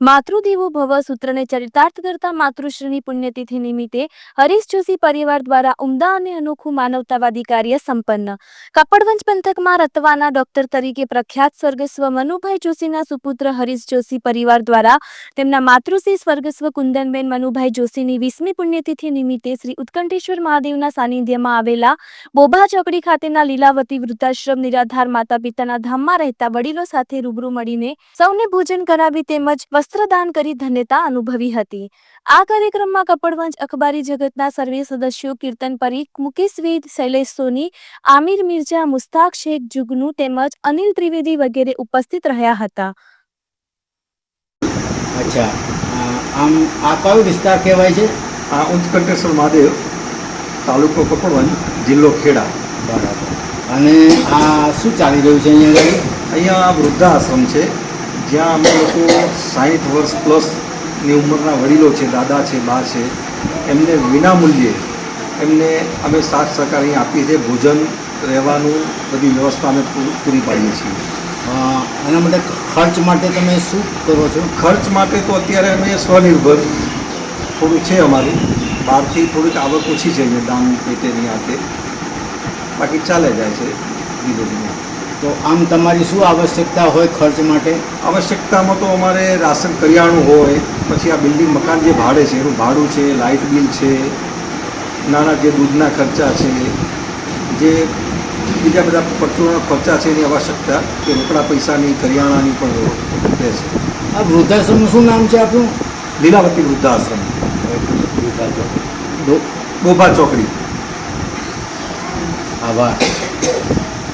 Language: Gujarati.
માતૃદેવો ભવ સૂત્રને ચરિતાર્થ કરતા માતૃશ્રીની પુણ્યતિથિ નિમિત્તે હરીશ જોશી પરિવાર દ્વારા ઉમદા અને અનોખું માનવતાવાદી કાર્ય સંપન્ન. કપડવંજ પંથકમાં રતવાના ડોક્ટર તરીકે પ્રખ્યાત સ્વર્ગસ્વ મનુભાઈ જોશીના સુપુત્ર હરીશ જોશી પરિવાર દ્વારા તેમના માતૃશ્રી સ્વર્ગસ્વ કુંદનબેન મનુભાઈ જોશીની વીસમી પુણ્યતિથિ નિમિત્તે શ્રી ઉત્કંઠેશ્વર મહાદેવના સાનિધ્યમાં આવેલા બોભા ચોકડી ખાતેના લીલાવતી વૃદ્ધાશ્રમ નિરાધાર માતા પિતાના ધામમાં રહેતા વડીલો સાથે રૂબરૂ મળીને સૌને ભોજન કરાવી તેમજ વસ્ત્રદાન કરી ધન્યતા અનુભવી હતી. આ કાર્યક્રમમાં કપડવંજ અખબારી જગતના સર્વે સદસ્યો કીર્તન પરીખ મુકેશ વેદ શૈલેષ સોની આમિર મિર્જા મુસ્તાક શેખ જુગનુ તેમજ અનિલ ત્રિવેદી વગેરે ઉપસ્થિત રહ્યા હતા. અચ્છા. આમ આ કયો વિસ્તાર કહેવાય છે? આ ઉત્કંઠેશ્વર મહાદેવ તાલુકો કપડવંજ જિલ્લો ખેડા. બરાબર. અને આ શું ચાલી રહ્યું છે અહીંયા આગળ? અહીંયા વૃદ્ધાશ્રમ છે. જ્યાં અમે લોકો સાહીઠ વર્ષ પ્લસની ઉંમરના વડીલો છે દાદા છે બા છે એમને વિનામૂલ્યે એમને અમે સાથ સહકાર અહીં આપીએ છીએ. ભોજન રહેવાનું બધી વ્યવસ્થા અમે પૂરી પાડીએ છીએ. એના માટે ખર્ચ માટે તમે શું કરો છો? ખર્ચ માટે તો અત્યારે અમે સ્વનિર્ભર થોડું છે અમારું. બહારથી થોડીક આવક ઓછી છે દામ દાન પેટેની હાથે. બાકી ચાલે જાય છે ધીરે ધીરે તો આમ તમારી શું આવશ્યકતા હોય ખર્ચ માટે? આવશ્યકતામાં તો અમારે રાશન કરિયાણું હોય પછી આ બિલ્ડિંગ મકાન જે ભાડે છે એનું ભાડું છે લાઇટ બિલ છે નાના જે દૂધના ખર્ચા છે જે બીજા બધા પરચુરના ખર્ચા છે એની આવશ્યકતા કે રોકડા પૈસાની કરિયાણાની પણ રહે છે. આ વૃદ્ધાશ્રમનું શું નામ છે આપણું લીલાવતી વૃદ્ધાશ્રમ. ડોભા ચોકડી. આભાર.